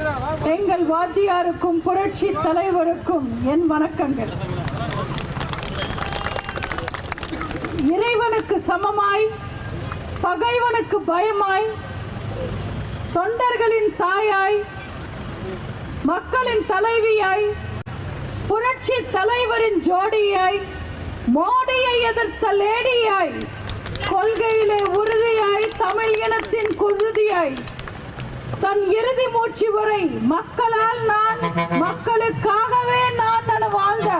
எங்கள் வாத்தியாருக்கும் புரட்சி தலைவருக்கும் என் வணக்கங்கள். இறைவனுக்கு சமமாய் பகைவனுக்கு பயமாய் தொண்டர்களின் தாயாய் மக்களின் தலைவியாய் புரட்சி தலைவரின் ஜோடியாய் மோடியை எதிர்த்த லேடியாய் கொள்கையிலே உறுதியாய் தமிழ் இனத்தின் குருதியாய் தன் இறுதி மூச்சு வரை மக்களால் நான் மக்களுக்காகவே நான் வாழ்ந்த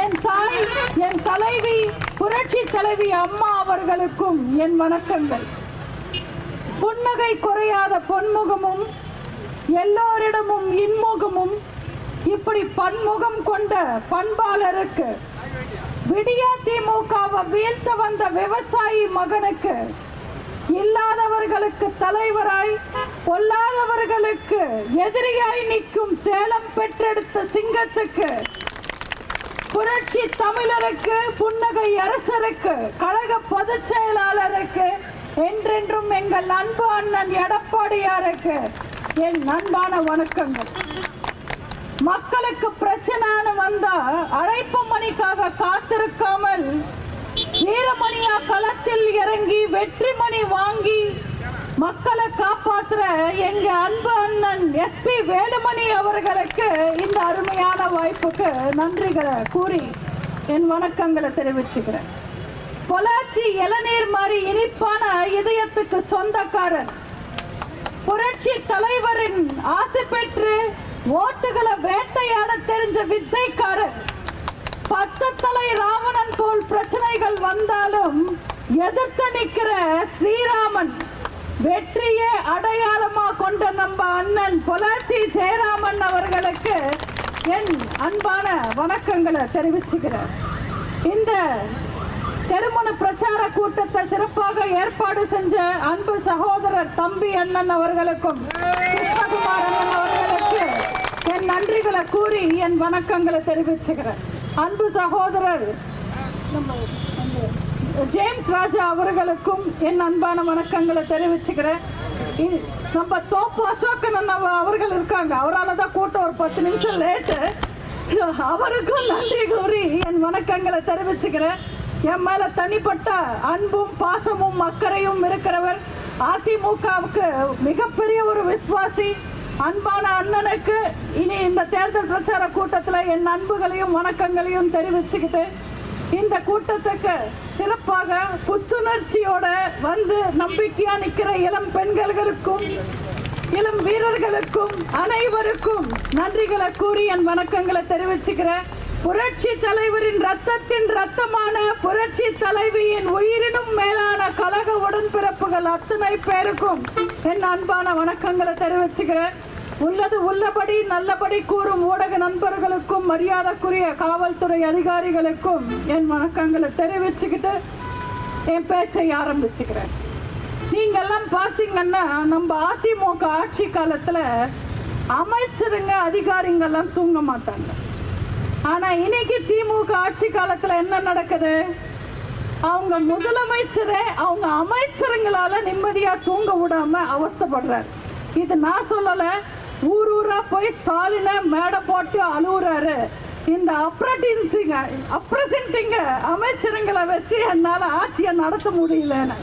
என் தாய் என் தலைவி புரட்சி தலைவி அம்மா அவர்களுக்கும் என் வணக்கங்கள். புன்னகை குறையாத பொன்முகமும் எல்லோரிடமும் இன்முகமும் இப்படி பன்முகம் கொண்ட பண்பாளருக்கு விடியா திமுகவை வீழ்த்த வந்த விவசாயி மகனுக்கு இல்லாதவர்களுக்கு தலைவராய் பொல்லாதவர்களுக்கு எதிரியாய் நிற்கும் சேலம் பெற்றெடுத்த சிங்கத்துக்கு புரட்சி தமிழருக்கு புன்னகை அரசருக்கு கழக பொதுச் செயலாளருக்கு என்றென்றும் எங்கள் அன்பு அண்ணன் எடப்பாடியாருக்கு என் அன்பான வணக்கங்கள். மக்களுக்கு பிரச்சனைன்னு வந்தா அழைப்பு மணிக்காக காத்திருக்காமல் வீரமணியா களத்தில் இறங்கி வெற்றி மணி வாங்கி காப்பாத்துற எங்க அன்பு அண்ணன் எஸ்பி வேலுமணி அவர்களுக்கு இந்த அருமையான வாய்ப்புக்கு நன்றிகளை கூறி என் வணக்கங்களை தெரிவிச்சுக்கிறேன். பொள்ளாச்சி இளநீர் மாதிரி இனிப்பான இதயத்துக்கு சொந்தக்காரன். புரட்சி தலைவரின் ஆசை பெற்று ஓட்டுகளை வேட்டையாட தெரிஞ்ச வித்தைக்காரர் பத்து தலை ராவணன் போல் பிரச்சனைகள் வந்தாலும் எதிர்த்து நிற்கிற ஸ்ரீராமன். வெற்றியே அடையாளமா கொண்ட நம்ம அண்ணன் பொலாச்சி ஜெயராமன் அவர்களுக்கு என் அன்பான வணக்கங்களை தெரிவிச்சுக்கிறேன். இந்த திருமண பிரச்சார கூட்டத்தை சிறப்பாக ஏற்பாடு செஞ்ச அன்பு சகோதரர் தம்பி அண்ணன் அவர்களுக்கும் கிருஷ்ணகுமார் அண்ணன் அவர்களுக்கு என் நன்றிகளை கூறி என் வணக்கங்களை தெரிவிச்சுக்கிறேன். அன்பு சகோதரர் நம்ம ஜேம்ஸ் ராஜா அவர்களுக்கும் என் அன்பான வணக்கங்களை தெரிவிச்சுக்கிறேன். இ- நம்ம சோப்பு அசோகன் அண்ணா அவர்கள் இருக்காங்க. அவரால் தான் கூட்டம் ஒரு பத்து நிமிஷம் லேட்டு அவருக்கும் நன்றி கூறி என் வணக்கங்களை தெரிவிச்சுக்கிறேன். என் மேல தனிப்பட்ட அன்பும் பாசமும் அக்கறையும் இருக்கிறவர் அதிமுகவுக்கு மிகப்பெரிய ஒரு விசுவாசி அன்பான அண்ணனுக்கு இனி இந்த தேர்தல் பிரச்சார கூட்டத்தில் என் அன்புகளையும் வணக்கங்களையும் தெரிவிச்சுக்கிட்டு இந்த கூட்டத்துக்கு சிறப்பாக புத்துணர்ச்சியோட வந்து நம்பிக்கையா நிக்கிற இளம் பெண்களுக்கும் இளம் வீரர்களுக்கும் அனைவருக்கும் நன்றிகளை கூறி என் வணக்கங்களை தெரிவிச்சுக்கிறேன். புரட்சி தலைவரின் ரத்தத்தின் ரத்தமான புரட்சி தலைவியின் உயிரினும் மேலான கழக உடன்பிறப்புகள் அத்தனை பேருக்கும் என் அன்பான வணக்கங்களை தெரிவிச்சுக்கிறேன். உள்ளது உள்ளபடி நல்லபடி கூறும் ஊடக நண்பர்களுக்கும் மரியாதைக்குரிய காவல்துறை அதிகாரிகளுக்கும் என் வணக்கங்களை தெரிவிச்சுக்கிட்டு என் பேச்சை ஆரம்பிச்சுக்கிறேன். நீங்கெல்லாம் பார்த்தீங்கன்னா நம்ம அதிமுக ஆட்சி காலத்தில் அமைச்சருங்க அதிகாரிங்கெல்லாம் தூங்க மாட்டாங்க. ஆனா இன்னைக்கு திமுக ஆட்சி காலத்துல என்ன நடக்குது? அவங்க முதலமைச்சரே அவங்க அமைச்சருங்களால நிம்மதியா தூங்க விடாம அவஸ்தப்படுறாரு. இது நான் சொல்லலை ஊர் ஊரா போய் ஸ்டாலின மேடை போட்டு அழுகுறாரு இந்த அப்ரட்டின்சிங்க அப்ரசன்டிங்க அமைச்சருங்களை வச்சு என்னால ஆட்சியை நடத்த முடியலன்னு.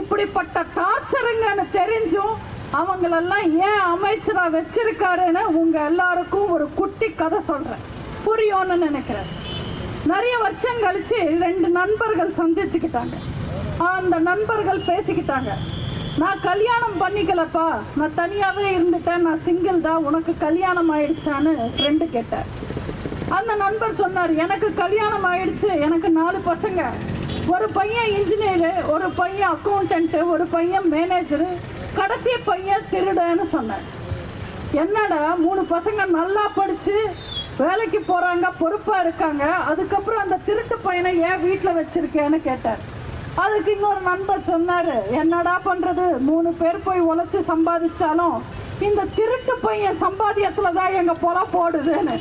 இப்படிப்பட்ட டார்ச்சருங்கன்னு தெரிஞ்சும் அவங்களெல்லாம் ஏன் அமைச்சரா வச்சிருக்காருன்னு உங்க எல்லாருக்கும் ஒரு குட்டி கதை சொல்றேன். புரியும்னு நினைக்கிறேன். நிறைய வருஷம் கழிச்சு ரெண்டு நண்பர்கள் சந்திச்சுக்கிட்டாங்க. அந்த நண்பர்கள் பேசிக்கிட்டாங்க. நான் கல்யாணம் பண்ணிக்கலப்பா. நான் தனியாவே இருந்துட்டேன். நான் சிங்கிள் தான். உனக்கு கல்யாணம் ஆயிடுச்சான்னு ஃப்ரெண்டு கேட்டார். அந்த நண்பர் சொன்னார் எனக்கு கல்யாணம் ஆயிடுச்சு. எனக்கு நாலு பசங்க. ஒரு பையன் இன்ஜினியரு ஒரு பையன் அக்கௌண்டன்ட் ஒரு பையன் மேனேஜரு கடைசி பையன் திருடன்னு சொன்னார். என்னடா மூணு பசங்க நல்லா படிச்சு வேலைக்கு போறாங்க பொறுப்பா இருக்காங்க. அதுக்கப்புறம் அந்த திருட்டு பையனை ஏன் வீட்டில் வச்சிருக்கேன்னு கேட்டார். அதுக்கு இன்னொரு நண்பர் சொன்னாரு என்னடா பண்றது? மூணு பேர் போய் உழைச்சு சம்பாதிச்சாலும் இந்த திருட்டு பையன் சம்பாதியத்துல தான் எங்க பொலம் போடுதுன்னு.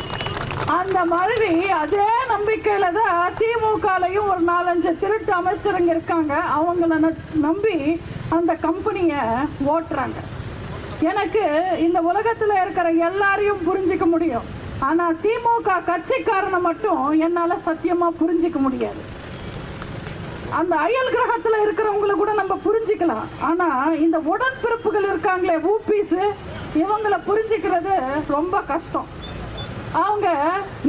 அந்த மாதிரி அதே நம்பிக்கையில தான் திமுகலையும் ஒரு நாலஞ்சு திருட்டு அமைச்சருங்க இருக்காங்க. அவங்கள நம்பி அந்த கம்பெனியை ஓட்டுறாங்க. எனக்கு இந்த உலகத்துல இருக்கிற எல்லாரையும் புரிஞ்சிக்க முடியும். ஆனா திமுக கட்சிக்காரனை மட்டும் என்னால சத்தியமா புரிஞ்சுக்க முடியாது. அந்த அயல் கிரகத்துல இருக்கிறவங்கள கூட நம்ம புரிஞ்சுக்கலாம். ஆனா இந்த உடன்பிறப்புகள் இருக்காங்களே ஊபிஸ் இவங்களை புரிஞ்சுக்கிறது ரொம்ப கஷ்டம். அவங்க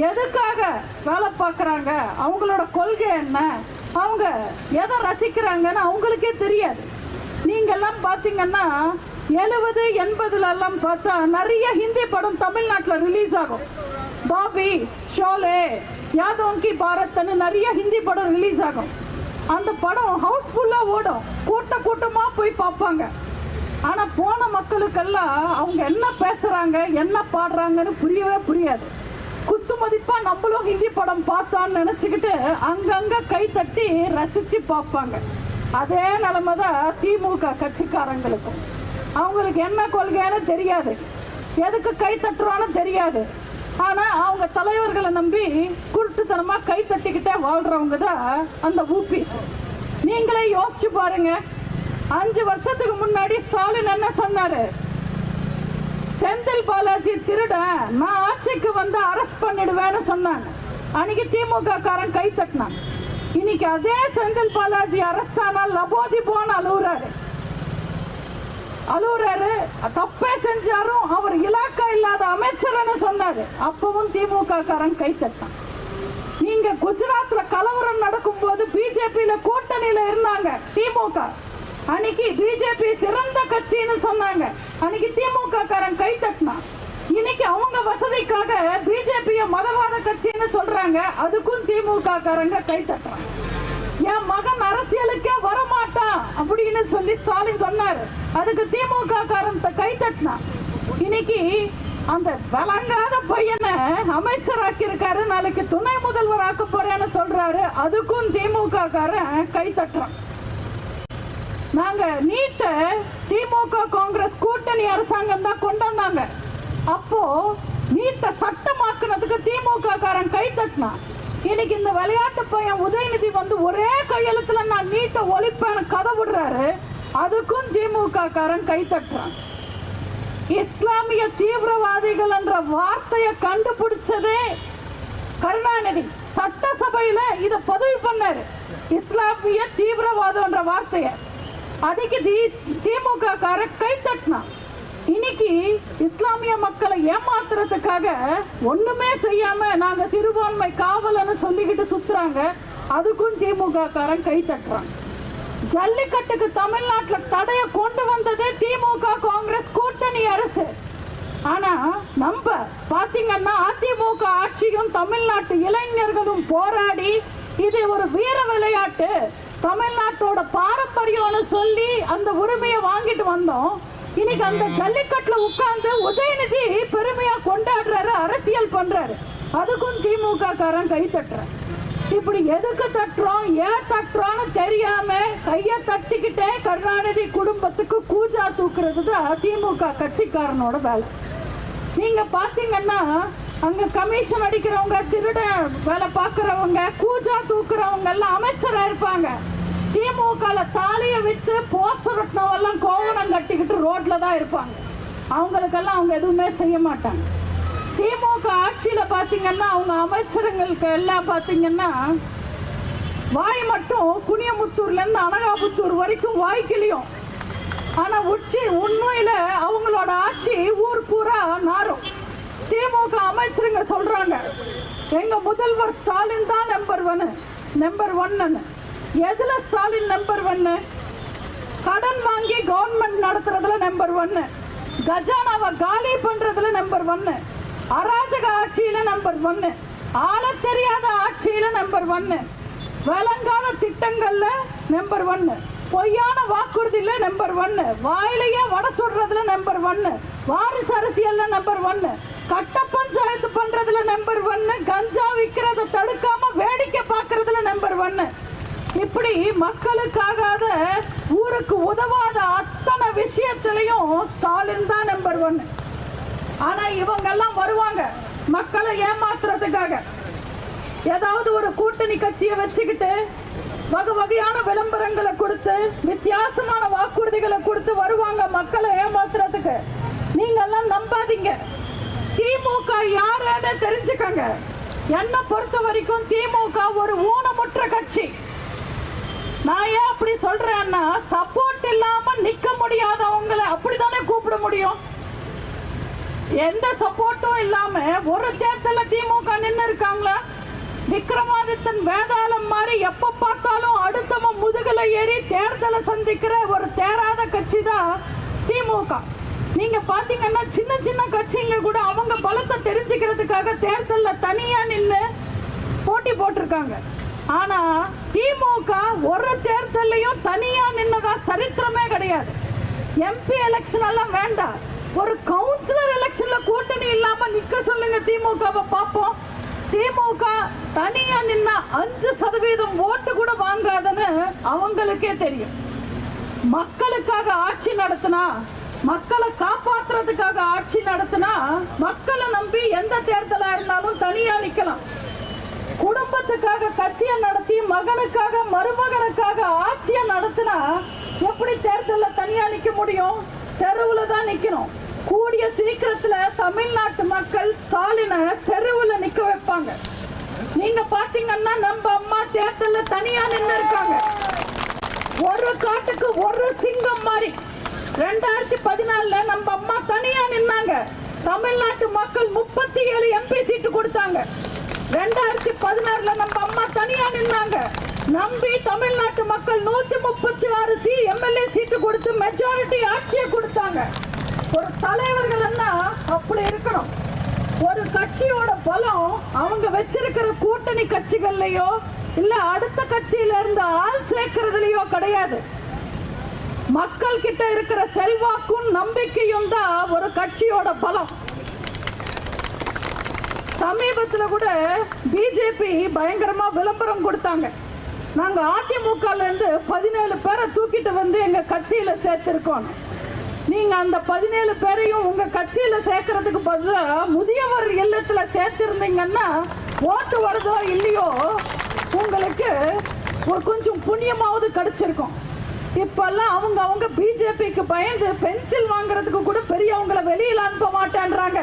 எதுக்காக வேலை பார்க்குறாங்க? அவங்களோட கொள்கை என்ன? அவங்க எதை ரசிக்கிறாங்கன்னு அவங்களுக்கே தெரியாது. நீங்கெல்லாம் பார்த்தீங்கன்னா எழுபது எண்பதுல எல்லாம் பார்த்தா நிறைய ஹிந்தி படம் தமிழ்நாட்டில் ரிலீஸ் ஆகும். பாபி ஷோலே யாதோங்கி பாரத்னு நிறைய ஹிந்தி படம் ரிலீஸ் ஆகும். அந்த படம் ஹவுஸ்ஃபுல்லாக ஓடும். கூட்ட கூட்டமாக போய் பார்ப்பாங்க. ஆனா போன மக்களுக்கெல்லாம் அவங்க என்ன பேசுறாங்க என்ன பாடுறாங்கன்னு புரியவே புரியாது. குத்து மதிப்பா நம்மளும் ஹிந்தி படம் பார்த்தான்னு நினைச்சுக்கிட்டு அங்கங்க கை தட்டி ரசிச்சு பார்ப்பாங்க. அதே நிலைமை தான் திமுக கட்சிக்காரங்களுக்கும். அவங்களுக்கு என்ன கொள்கைன்னு தெரியாது. எதுக்கு கை தட்டுறான்னு தெரியாது. ஆனா அவங்க தலைவர்களை நம்பி குருட்டுத்தனமா கை தட்டிக்கிட்டே வாழ்றவங்க தான் அந்த ஊபி. நீங்களே யோசிச்சு பாருங்க. அஞ்சு வருஷத்துக்கு முன்னாடி ஸ்டாலின் என்ன சொன்னாரு? செந்தில் பாலாஜி திருட நான் ஆட்சிக்கு வந்து அரெஸ்ட் பண்ணிடுவேன்னு சொன்னாங்க. அன்னைக்கு திமுக காரன் கை தட்டினான். இன்னைக்கு அதே செந்தில் பாலாஜி அரெஸ்ட் ஆனால் லபோதி போன அழுகுறாரு அழுகுறாரு தப்பே செஞ்சாரும் சொன்னாரு அப்பவும் திமுக காரன் கை தட்டான். நீங்க குஜராத்ல கலவரம் நடக்கும்போது பிஜேபியில கூட்டணியில இருந்தாங்க திமுக. அன்னைக்கு பிஜேபி சிறந்த கட்சின்னு சொன்னாங்க. அன்னைக்கு திமுக காரன் கை தட்டினான். இன்னைக்கு அவங்க வசதிக்காக பிஜேபிய மதவாத கட்சின்னு சொல்றாங்க. அதுக்கும் திமுக காரங்க கை தட்டுறாங்க. என் மகன் அரசியலுக்கே வரமாட்டான் அப்படின்னு சொல்லி ஸ்டாலின் சொன்னாரு. அதுக்கு திமுக காரன் கை தட்டினான். இன்னைக்கு அந்த வழங்காத பையனை அமைச்சராக்கி இருக்காரு நாளைக்கு துணை முதல்வர் ஆக்க போறேன்னு சொல்றாரு. அதுக்கும் திமுக காரன் கை தட்டுறான். நாங்க நீட்ட திமுக காங்கிரஸ் கூட்டணி அரசாங்கம் தான் கொண்டு வந்தாங்க. அப்போ நீட்ட சட்டமாக்குனதுக்கு திமுக காரன் கை தட்டினான். இன்னைக்கு இந்த விளையாட்டு பையன் உதயநிதி வந்து ஒரே கையெழுத்துல நான் நீட்ட ஒழிப்பேன்னு கதை விடுறாரு. அதுக்கும் திமுக காரன் கை தட்டுறான். இஸ்லாமிய தீவிரவாதிகள் என்ற வார்த்தையை கண்டுபிடிச்சதே கருணாநிதி. சட்டசபையில இத பதிவு பண்ணாரு. இஸ்லாமிய தீவிரவாதம் என்ற வார்த்தையை. அதுக்கு தி- திமுக கார கை தட்டினா. இன்னைக்கு இஸ்லாமிய மக்களை ஏமாத்துறதுக்காக ஒண்ணுமே செய்யாம நாங்க சிறுபான்மை காவலன்னு சொல்லிக்கிட்டு சுத்துறாங்க. அதுக்கும் திமுக காரன் கை தட்டுறாங்க ஜல்லிக்கட்டுக்கு தமிழ்நாட்டில் தடைய கொண்டு வந்ததே திமுக காங்கிரஸ் கூட்டணி அரசு. ஆனா நம்ம பாத்தீங்கன்னா அதிமுக ஆட்சியும் தமிழ்நாட்டு இளைஞர்களும் போராடி இது ஒரு வீர விளையாட்டு. தமிழ்நாட்டோட பாரம்பரியம்னு சொல்லி அந்த உரிமையை வாங்கிட்டு வந்தோம். இன்னைக்கு அந்த ஜல்லிக்கட்டுல உட்கார்ந்து உதயநிதி பெருமையா கொண்டாடுறாரு அரசியல் பண்றாரு. அதுக்கும் திமுக காரன் கை தட்டுறான் இப்படி எதுக்கு தட்டுறோம்? ஏன் தட்டுறோம்னு தெரியாம கைய தட்டிக்கிட்டே கருணாநிதி குடும்பத்துக்கு கூஜா தூக்குறது தான் திமுக கட்சிக்காரனோட வேலை. நீங்க பாத்தீங்கன்னா அங்க கமிஷன் அடிக்கிறவங்க திருட வேலை பாக்குறவங்க கூஜா தூக்குறவங்க எல்லாம் அமைச்சரா இருப்பாங்க. திமுக தாலிய வித்து போஸ்டர் ஒட்டினவெல்லாம் கோவணம் கட்டிக்கிட்டு ரோட்ல தான் இருப்பாங்க. அவங்களுக்கெல்லாம் அவங்க எதுவுமே செய்ய மாட்டாங்க. திமுக ஆட்சியில பாத்தீங்கன்னா அவங்க அமைச்சருங்களுக்கு எல்லாம் பாத்தீங்கன்னா வாய் மட்டும் குனியமுத்தூர்ல இருந்து அனகாபுத்தூர் வரைக்கும் வாய் ஆனால் ஆனா உச்சி உண்மையில அவங்களோட ஆட்சி ஊர் பூரா நாரும். திமுக அமைச்சருங்க சொல்றாங்க எங்க முதல்வர் ஸ்டாலின் தான் நம்பர் ஒன்னு நம்பர் ஒன்னு எதுல ஸ்டாலின் நம்பர் ஒன்னு கடன் வாங்கி கவர்மெண்ட் நடத்துறதுல நம்பர் ஒன்னு கஜானாவை காலி பண்றதுல நம்பர் ஒன்னு அராஜக ஆட்சியில நம்பர் ஒன்னு ஆள தெரியாத ஆட்சியில நம்பர் ஒன்னு வழங்காத திட்டங்கள்ல நம்பர் ஒன்னு பொய்யான வாக்குறுதியில நம்பர் ஒன்னு வாயிலேயே வடை சுடுறதுல நம்பர் ஒன்னு வாரிசு அரசியல்ல நம்பர் ஒன்னு கட்ட பஞ்சாயத்து பண்றதுல நம்பர் ஒன்னு கஞ்சா விக்கிறத தடுக்காம வேடிக்கை பார்க்கறதுல நம்பர் ஒன்னு இப்படி மக்களுக்காகாத ஊருக்கு உதவாத அத்தனை விஷயத்திலையும் ஸ்டாலின் தான் நம்பர் ஒன்னு ஆனா இவங்க எல்லாம் வருவாங்க. மக்களை ஏமாத்துறதுக்காக. ஏதாவது ஒரு கூட்டணி கட்சியை வச்சுக்கிட்டு வகை வகையான விளம்பரங்களை கொடுத்து வித்தியாசமான வாக்குறுதிகளை கொடுத்து வருவாங்க மக்களை ஏமாத்துறதுக்கு. நீங்க எல்லாம் நம்பாதீங்க. திமுக யாருன்னு தெரிஞ்சுக்கங்க. என்ன பொறுத்த வரைக்கும் திமுக ஒரு ஊனமுற்ற கட்சி. நான் ஏன் அப்படி சொல்றேன்னா சப்போர்ட் இல்லாம நிக்க முடியாதவங்களை அப்படித்தானே கூப்பிட முடியும்? எந்த சப்போர்ட்டும் இல்லாம ஒரு தேர்தல திமுக நின்று இருக்காங்களா விக்ரமாதித்தன் வேதாளம் மாதிரி எப்ப பார்த்தாலும் அடுத்தவன் முதுகுல ஏறி தேர்தலை சந்திக்கிற ஒரு தேராத கட்சி தான் திமுக. நீங்க பாத்தீங்கன்னா சின்ன சின்ன கட்சிங்க கூட அவங்க பலத்தை தெரிஞ்சுக்கிறதுக்காக தேர்தல்ல தனியா நின்று போட்டி போட்டிருக்காங்க. ஆனா திமுக ஒரு தேர்தல்லையும் தனியா நின்னதா சரித்திரமே கிடையாது. எம்பி எலெக்ஷன் எல்லாம் வேண்டாம். ஒரு கவுன்சிலர் எலெக்ஷன்ல கூட்டணி இல்லாம நிக்க சொல்லுங்க திமுகவை பார்ப்போம். திமுக தனியா நின்னா அஞ்சு சதவீதம் ஓட்டு கூட வாங்காதுன்னு அவங்களுக்கே தெரியும். மக்களுக்காக ஆட்சி நடத்தினா மக்களை காப்பாத்துறதுக்காக ஆட்சி நடத்தினா மக்களை நம்பி எந்த தேர்தலா இருந்தாலும் தனியா நிக்கலாம். குடும்பத்துக்காக கட்சியை நடத்தி மகனுக்காக மருமகனுக்காக ஆட்சியை நடத்தினா எப்படி தேர்தலில் தனியா நிக்க முடியும்? தெருவுல தான் நிக்கணும். கூடிய சீக்கிரத்துல தமிழ்நாட்டு மக்கள் ஸ்டாலினை தெருவுல நிக்க வைப்பாங்க. நீங்க பாத்தீங்கன்னா நம்ம அம்மா தேர்தல்ல தனியா நின்று இருக்காங்க. ஒரு காட்டுக்கு ஒரு சிங்கம் மாதிரி. ரெண்டாயிரத்தி பதினாலுல நம்ம அம்மா தனியா நின்னாங்க. தமிழ்நாட்டு மக்கள் முப்பத்தி ஏழு எம்பி சீட்டு கொடுத்தாங்க. ரெண்டாயிரத்தி பதினாறுல நம்ம அம்மா தனியா நின்னாங்க. நம்பி தமிழ்நாட்டு மக்கள் நூத்தி முப்பத்தி ஆறு சி எம்எல்ஏ சீட்டு கொடுத்து மெஜாரிட்டி ஆட்சியை கொடுத்தாங்க. ஒரு தலைவர்கள் அப்படி இருக்கணும். ஒரு கட்சியோட பலம் அவங்க வச்சிருக்கிற கூட்டணி கட்சிகள்லயோ இல்ல அடுத்த கட்சியில இருந்து ஆள் சேர்க்கறதுலயோ கிடையாது. மக்கள் கிட்ட இருக்கிற செல்வாக்கும் நம்பிக்கையும் தான் ஒரு கட்சியோட பலம். சமீபத்துல கூட பிஜேபி பயங்கரமா விளம்பரம் கொடுத்தாங்க. நாங்க அதிமுக இருந்து பதினேழு பேரை தூக்கிட்டு வந்து எங்க கட்சியில சேர்த்திருக்கோம். நீங்க அந்த பதினேழு பேரையும் உங்க கட்சியில சேர்க்கறதுக்கு பதிலா முதியவர் இல்லத்துல சேர்த்திருந்தீங்கன்னா ஓட்டு வருதோ இல்லையோ உங்களுக்கு ஒரு கொஞ்சம் புண்ணியமாவது கிடைச்சிருக்கும். இப்பெல்லாம் அவங்க அவங்க பிஜேபிக்கு பயந்து பென்சில் வாங்குறதுக்கு கூட பெரியவங்கள வெளியில அனுப்ப மாட்டேன்றாங்க.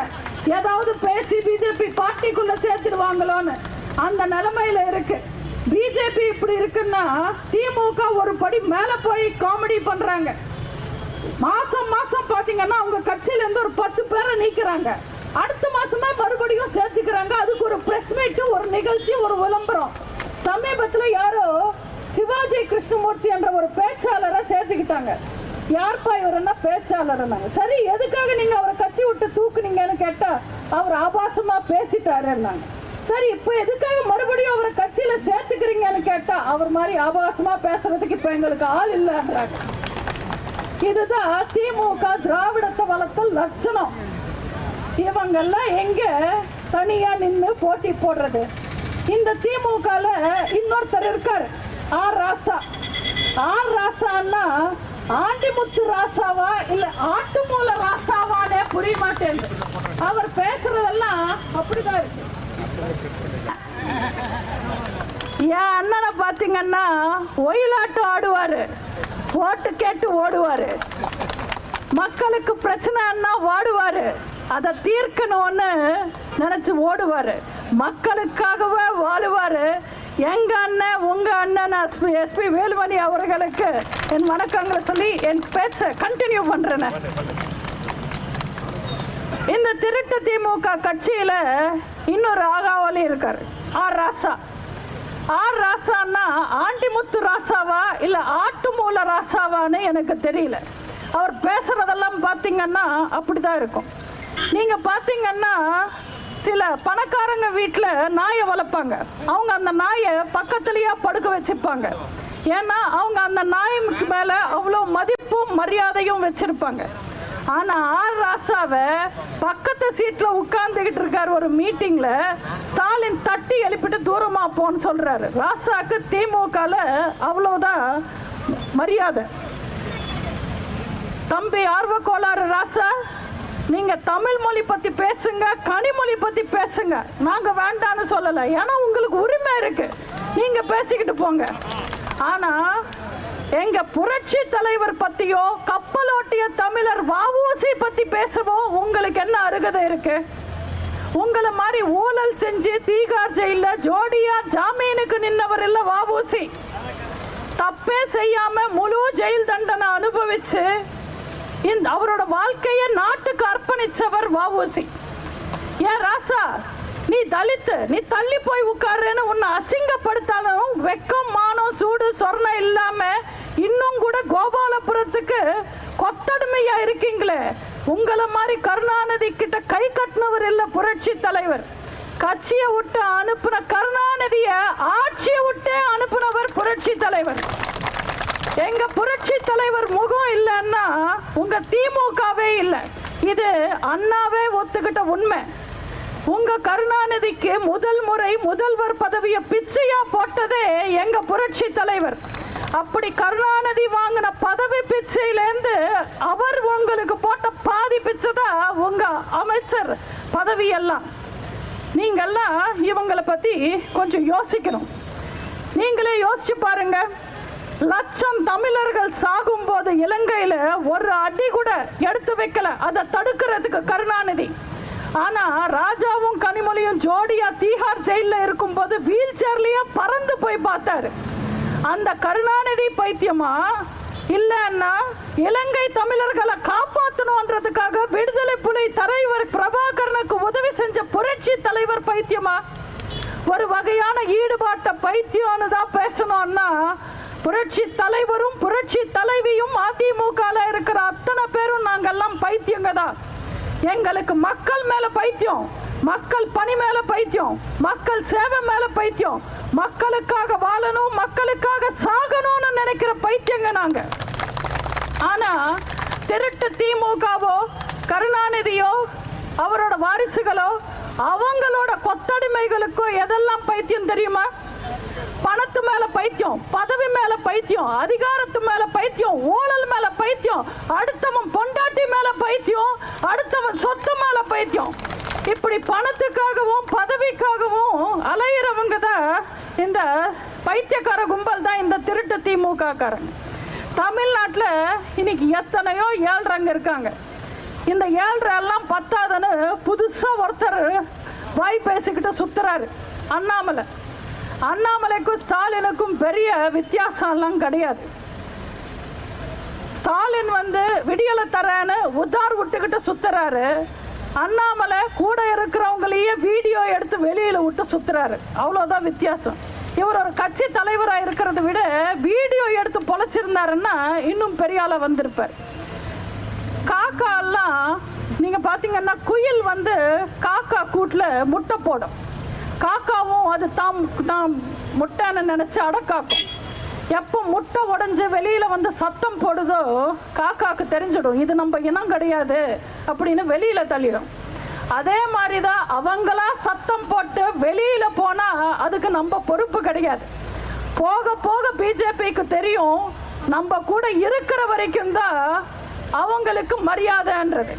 ஏதாவது பேசி பிஜேபி பார்ட்டிக்குள்ள சேர்த்துடுவாங்களோன்னு அந்த நிலைமையில இருக்கு. பிஜேபி இப்படி இருக்குன்னா திமுக ஒரு படி மேல போய் காமெடி பண்றாங்க. மாசம் மாசம் பாத்தீங்கன்னா அவங்க கட்சியில இருந்து ஒரு பத்து பேரை நீக்கிறாங்க. அடுத்த மாசமே மறுபடியும் சேர்த்துக்கிறாங்க. அதுக்கு ஒரு பிரஸ் மீட் ஒரு நிகழ்ச்சி ஒரு விளம்பரம். சமீபத்துல யாரோ சிவாஜி கிருஷ்ணமூர்த்தி என்ற ஒரு பேச்சாளரை சேர்த்துக்கிட்டாங்க. யார்ப்பா இவருன்னா பேச்சாளர் சரி எதுக்காக நீங்க அவரை கட்சி விட்டு தூக்குனீங்கன்னு கேட்டா அவர் ஆபாசமா பேசிட்டாருன்னாங்க. சரி இப்ப எதுக்காக மறுபடியும் அவரை கட்சியில சேர்த்துக்கிறீங்கன்னு கேட்டா அவர் மாதிரி ஆபாசமா பேசுறதுக்கு இப்ப எங்களுக்கு ஆள் இல்லைன்றாங்க. இதுதான் திமுக திராவிடத்தை வளர்த்த லட்சணம். இவங்கெல்லாம் எங்க தனியா நின்று போட்டி போடுறது? இந்த திமுக இன்னொருத்தர் இருக்காரு ஆர் ராசா. ஆர் ராசான்னா ஆண்டிமுத்து ராசாவா இல்ல ஆட்டுமூல ராசாவானே புரிய மாட்டேன் அவர் பேசுறதெல்லாம் அப்படிதான் இருக்கு. என் அண்ணனை பாத்தீங்கன்னா ஒயிலாட்டம் ஆடுவாரு. ஓட்டு கேட்டு ஓடுவாரு. மக்களுக்கு பிரச்சனைன்னா ஓடுவாரு அதை தீர்க்கணும்னு நினைச்சு ஓடுவாரு. மக்களுக்காகவே வாழுவாரு. எங்க அண்ணன் உங்க அண்ணன் எஸ்பி எஸ்பி வேலுமணி அவர்களுக்கு என் வணக்கங்களை சொல்லி என் பேச்ச கண்டினியூ பண்றேன். இந்த திருட்டு திமுக கட்சியில இன்னொரு ஆகாவலி இருக்காரு. ஆர் ராசா. ஆர் ராசான்னா ஆண்டிமுத்து ராசாவா இல்ல ஆட்டுமூல ராசாவான்னு எனக்கு தெரியல. அவர் பேசுறதெல்லாம் பாத்தீங்கன்னா அப்படிதான் இருக்கும். நீங்க பாத்தீங்கன்னா சில பணக்காரங்க வீட்டுல நாயை வளர்ப்பாங்க. அவங்க அந்த நாயை பக்கத்துலயே படுக்க வச்சுப்பாங்க. ஏன்னா அவங்க அந்த நாய்க்கு மேல அவ்வளவு மதிப்பும் மரியாதையும் வச்சிருப்பாங்க. ஆனா ஆர் ராசாவை பக்கத்து சீட்ல உட்கார்ந்துகிட்டு இருக்காரு ஒரு மீட்டிங்ல ஸ்டாலின் தட்டி எழுப்பிட்டு தூரமா போன்னு சொல்றாரு. ராசாக்கு திமுகல அவ்வளவுதான் மரியாதை. தம்பி ஆர்வ கோளாறு ராசா நீங்க தமிழ் மொழி பத்தி பேசுங்க கனிமொழி பத்தி பேசுங்க. நாங்க வேண்டாம்னு சொல்லல. ஏன்னா உங்களுக்கு உரிமை இருக்கு. நீங்க பேசிக்கிட்டு போங்க. ஆனா எங்க புரட்சி தலைவர் பத்தியோ கப்பலோட்டிய தமிழர் வாவூசி பத்தி பேசவோ உங்களுக்கு என்ன அருகதை இருக்கு? உங்களை மாதிரி ஊழல் செஞ்சு தீகார் ஜெயில ஜோடியா ஜாமீனுக்கு நின்னவர் இல்ல வஉசி. தப்பே செய்யாம முழு ஜெயில் தண்டனை அனுபவிச்சு இந்த அவரோட வாழ்க்கையை நாட்டுக்கு அர்ப்பணிச்சவர் வாவூசி ஏன் ராசா? நீ தலித்து நீ தள்ளி போய் உட்காருன்னு உன்னை அசிங்கப்படுத்தாலும் வெக்கம் மானம் சூடு சொர்ணம் இல்லாம இன்னும் கூட கோபாலபுரத்துக்கு கொத்தடுமையா இருக்கீங்களே. உங்களை மாதிரி கருணாநிதி கிட்ட கை கட்டினவர் இல்ல புரட்சி தலைவர். கட்சியை விட்டு அனுப்புன கருணாநிதிய ஆட்சியை விட்டே அனுப்புனவர் புரட்சி தலைவர். எங்க புரட்சி தலைவர் முகம் இல்லைன்னா உங்க திமுகவே இல்லை. இது அண்ணாவே ஒத்துக்கிட்ட உண்மை. உங்க கருணாநிதிக்கு முதல் முறை முதல்வர் பதவியை பிச்சையா போட்டதே எங்க புரட்சி தலைவர். அப்படி கருணாநிதி வாங்கின பதவி பிச்சையிலேருந்து அவர் உங்களுக்கு போட்ட பாதி பிச்சை தான் உங்க அமைச்சர் பதவி எல்லாம் நீங்கெல்லாம் இவங்களை பத்தி கொஞ்சம் யோசிக்கணும். நீங்களே யோசிச்சு பாருங்க. லட்சம் தமிழர்கள் சாகும் போது இலங்கையில ஒரு அடி கூட எடுத்து வைக்கல. அதை தடுக்கிறதுக்கு கருணாநிதி. ஆனா ராஜாவும் கனிமொழியும் ஜோடியா தீஹார் ஜெயில இருக்கும்போது வீல் சேர்லயே பறந்து போய் பார்த்தாரு. அந்த கருணாநிதி பைத்தியமா? இல்லன்னா இலங்கை தமிழர்களை காப்பாற்றணும்ன்றதுக்காக விடுதலை புலி தலைவர் பிரபாகரனுக்கு உதவி செஞ்ச புரட்சி தலைவர் பைத்தியமா? ஒரு வகையான ஈடுபாட்ட பைத்தியம்னு தான் பேசணும்னா புரட்சி தலைவரும் புரட்சி தலைவியும் அதிமுக இருக்கிற அத்தனை பேரும் நாங்கெல்லாம் பைத்தியங்க தான். எங்களுக்கு மக்கள் மேல பைத்தியம். மக்கள் பணி மேல பைத்தியம். மக்கள் சேவை மேல பைத்தியம். மக்களுக்காக வாழணும் மக்களுக்காக சாகணும்னு நினைக்கிற பைத்தியங்க நாங்க. ஆனா திருட்டு திமுகவோ கருணாநிதியோ அவரோட வாரிசுகளோ அவங்களோட கொத்தடிமைகளுக்கோ எதெல்லாம் பைத்தியம் தெரியுமா? பணத்து மேல பைத்தியம் பதவி மேல பைத்தியம் அதிகாரத்து மேல பைத்தியம் ஊழல் மேல பைத்தியம் அடுத்தவன் பொண்டாட்டி மேல பைத்தியம் அடுத்தவன் சொத்து மேல பைத்தியம். இப்படி பணத்துக்காகவும் பதவிக்காகவும் அலையிறவங்க தான் இந்த பைத்தியக்கார கும்பல் தான் இந்த திருட்டு திமுக காரங்க தமிழ்நாட்டில் இன்னைக்கு எத்தனையோ ஏழ்றங்க இருக்காங்க. இந்த ஏழ்ரை எல்லாம் பத்தாதுன்னு புதுசா ஒருத்தர் வாய் பேசிக்கிட்டு சுத்துறாரு. அண்ணாமலை. அண்ணாமலைக்கும் ஸ்டாலினுக்கும் பெரிய வித்தியாசம் எல்லாம் கிடையாது. ஸ்டாலின் வந்து விடியலை தரேன்னு உதார் விட்டுக்கிட்டு சுத்துறாரு. அண்ணாமலை கூட இருக்கிறவங்களையே வீடியோ எடுத்து வெளியில விட்டு சுத்துறாரு. அவ்வளோதான் வித்தியாசம். இவர் ஒரு கட்சி தலைவராக இருக்கிறத விட வீடியோ எடுத்து பொழைச்சிருந்தாருன்னா இன்னும் பெரிய ஆளாக வந்திருப்பார். காக்கா எல்லாம் நீங்க பாத்தீங்கன்னா குயில் வந்து காக்கா கூட்டுல முட்டை போடும். காக்காவும் அது தாம் தாம் முட்டைன்னு நினைச்சு அடக்காக்கும் எப்போ முட்டை உடஞ்சி வெளியில வந்து சத்தம் போடுதோ காக்காக்கு தெரிஞ்சிடும். இது நம்ம இனம் கிடையாது அப்படின்னு வெளியில தள்ளிடும். அதே மாதிரிதான் அவங்களா சத்தம் போட்டு வெளியில போனா அதுக்கு நம்ம பொறுப்பு கிடையாது. போக போக பிஜேபிக்கு தெரியும் நம்ம கூட இருக்கிற வரைக்கும் தான் அவங்களுக்கு மரியாதைன்றது.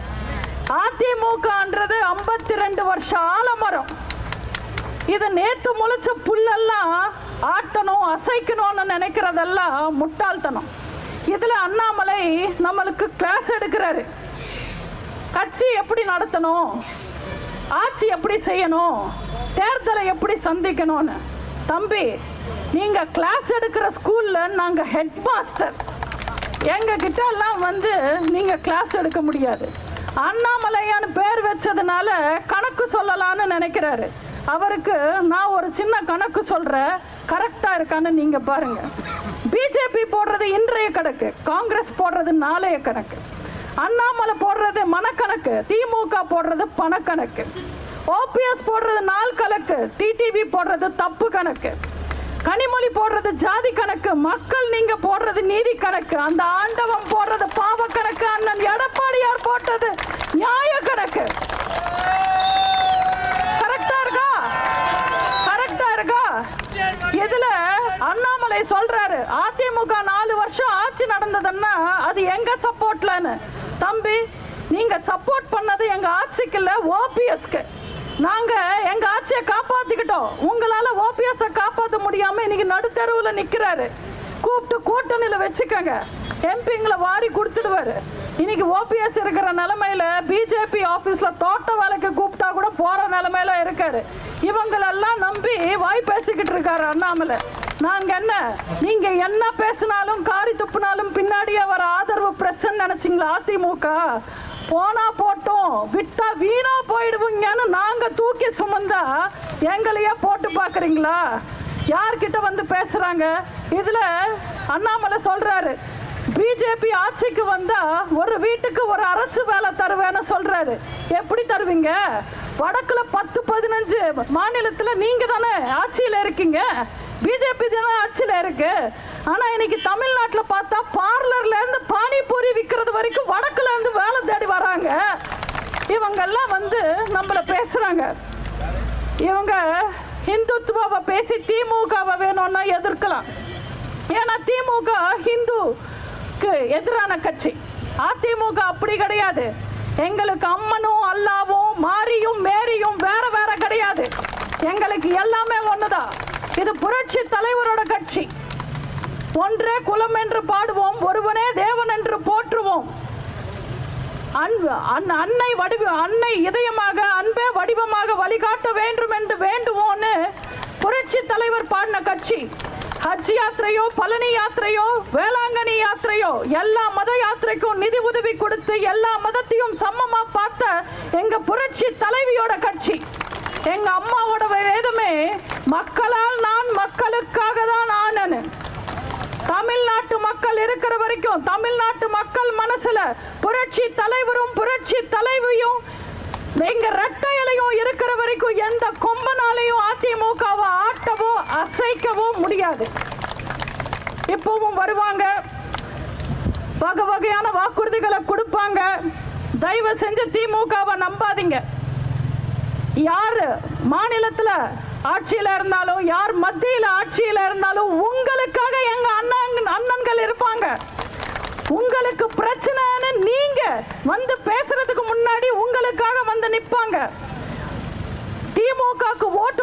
அதிமுகன்றது ஐம்பத்தி ரெண்டு வருஷம் ஆலமரம். இது நேத்து முளைச்ச புல்லெல்லாம் ஆட்டணும் அசைக்கணும்னு நினைக்கிறதெல்லாம் முட்டாள்தனம். இதுல அண்ணாமலை நம்மளுக்கு கிளாஸ் எடுக்கிறாரு. கட்சி எப்படி நடத்தணும்? ஆட்சி எப்படி செய்யணும்? தேர்தலை எப்படி சந்திக்கணும்னு. தம்பி நீங்க கிளாஸ் எடுக்கிற ஸ்கூல்ல நாங்க ஹெட் மாஸ்டர் எங்க எல்லாம் வந்து நீங்க கிளாஸ் எடுக்க முடியாது. அண்ணாமலையான்னு பேர் வச்சதுனால கணக்கு சொல்லலாம்னு நினைக்கிறாரு. அவருக்கு நான் ஒரு சின்ன கணக்கு சொல்கிறேன் கரெக்டா இருக்கான்னு நீங்க பாருங்க. பிஜேபி போடுறது இன்றைய கணக்கு. காங்கிரஸ் போடுறது நாளைய கணக்கு. அண்ணாமலை போடுறது மனக்கணக்கு. திமுக போடுறது பணக்கணக்கு. ஓபிஎஸ் போடுறது நாள் கணக்கு. டிடிவி போடுறது தப்பு கணக்கு. கனிமொழி போடுறது ஜாதி கணக்கு மக்கள் நீங்க போடுறது நீதி கணக்கு. அந்த ஆண்டவம் போடுற பாவ கணக்கு அண்ணன் எடப்பாடியார் போட்டது நியாய கணக்கு கரெக்டா இருக்கா கரெக்டா இருக்கா இதுல அண்ணாமலை சொல்றாரு அதிமுக நாலு வருஷம் ஆட்சி நடந்ததுன்னா அது எங்க சப்போர்ட்லன்னு தம்பி நீங்க சப்போர்ட் பண்ணது எங்க ஆட்சிக்கு இல்ல ஓபிஎஸ்க்கு நாங்க எங்க தெருவில் நிற்கிறாரு நிக்கிறாரு. கூப்பிட்டு கூட்டணியில வச்சுக்கோங்க. எம்பிங்களை வாரி கொடுத்துடுவாரு. இன்னைக்கு ஓபிஎஸ் இருக்கிற நிலைமையில பிஜேபி ஆபீஸ்ல தோட்ட வேலைக்கு கூப்பிட்டா கூட போற நிலைமையில இருக்காரு. இவங்களெல்லாம் நம்பி வாய் பேசிக்கிட்டு இருக்காரு அண்ணாமலை. நாங்க என்ன? நீங்க என்ன பேசினாலும் காரி துப்புனாலும் பின்னாடியே வர ஆதரவு பிரஸ் நினைச்சீங்களா அதிமுக? போனா போட்டோம் விட்டா வீணா போயிடுவீங்கன்னு நாங்க தூக்கி சுமந்தா எங்களையே போட்டு பாக்குறீங்களா யார்கிட்ட வந்து பேசுறாங்க? இதுல அண்ணாமலை சொல்றாரு. பிஜேபி ஆட்சிக்கு வந்தா ஒரு வீட்டுக்கு ஒரு அரசு வேலை தருவேன்னு சொல்றாரு. எப்படி தருவீங்க? வடக்குல பத்து பதினஞ்சு மாநிலத்துல நீங்க தானே ஆட்சியில இருக்கீங்க. பிஜேபி தானே ஆட்சியில இருக்கு. ஆனா இன்னைக்கு தமிழ்நாட்டுல பார்த்தா பார்லர்ல இருந்து பானிபூரி விற்கிறது வரைக்கும் வடக்குல இருந்து வேலை தேடி வராங்க. இவங்க எல்லாம் வந்து நம்மள பேசுறாங்க. இவங்க இந்துத்துவாவை பேசி திமுகவை வேணும்னா எதிர்க்கலாம். ஏன்னா திமுக ஹிந்துக்கு எதிரான கட்சி. அதிமுக அப்படி கிடையாது. எங்களுக்கு அம்மனும் அல்லாவும் மாரியும் மேரியும் வேற வேற கிடையாது. எங்களுக்கு எல்லாமே ஒண்ணுதான். இது புரட்சி தலைவரோட கட்சி. ஒன்றே குலம் என்று பாடுவோம் ஒருவனே தேவன் என்று போற்றுவோம். அன்னை வடிவ அன்னை இதயமாக அன்பே வடிவமாக வழிகாட்ட வேண்டும் என்று வேண்டுமோன்னு புரட்சி தலைவர் பாடின கட்சி. ஹஜ் யாத்திரையோ பழனி யாத்திரையோ வேளாங்கண்ணி யாத்திரையோ எல்லா மத யாத்திரைக்கும் நிதி உதவி கொடுத்து எல்லா மதத்தையும் சமமா பார்த்த எங்க புரட்சி தலைவியோட கட்சி. எங்க அம்மாவோட வேதமே மக்களால் நான் மக்களுக்காக தான் ஆனேன்னு தமிழ்நாட்டு மக்கள் இருக்கிற வரைக்கும் தமிழ்நாட்டு மக்கள் மனசுல புரட்சி தலைவரும் புரட்சி தலைவியும் எங்க ரெட்டையலையும் இருக்கிற வரைக்கும் எந்த கொம்பனாலையும் அதிமுகவை ஆட்டவோ அசைக்கவோ முடியாது. இப்பவும் வருவாங்க. வகை வகையான வாக்குறுதிகளை கொடுப்பாங்க. தயவு செஞ்சு திமுகவை நம்பாதீங்க. யாரு? மாநிலத்துல ஆட்சியில இருந்தாலும் யார் மத்தியில ஆட்சியில இருந்தாலும் உங்களுக்காக எங்க அண்ணன் அண்ணன்கள் இருப்பாங்க. உங்களுக்கு பிரச்சனைன்னு நீங்க வந்து பேசுறதுக்கு முன்னாடி உங்களுக்காக வந்து நிப்பாங்க. திமுகக்கு ஓட்டு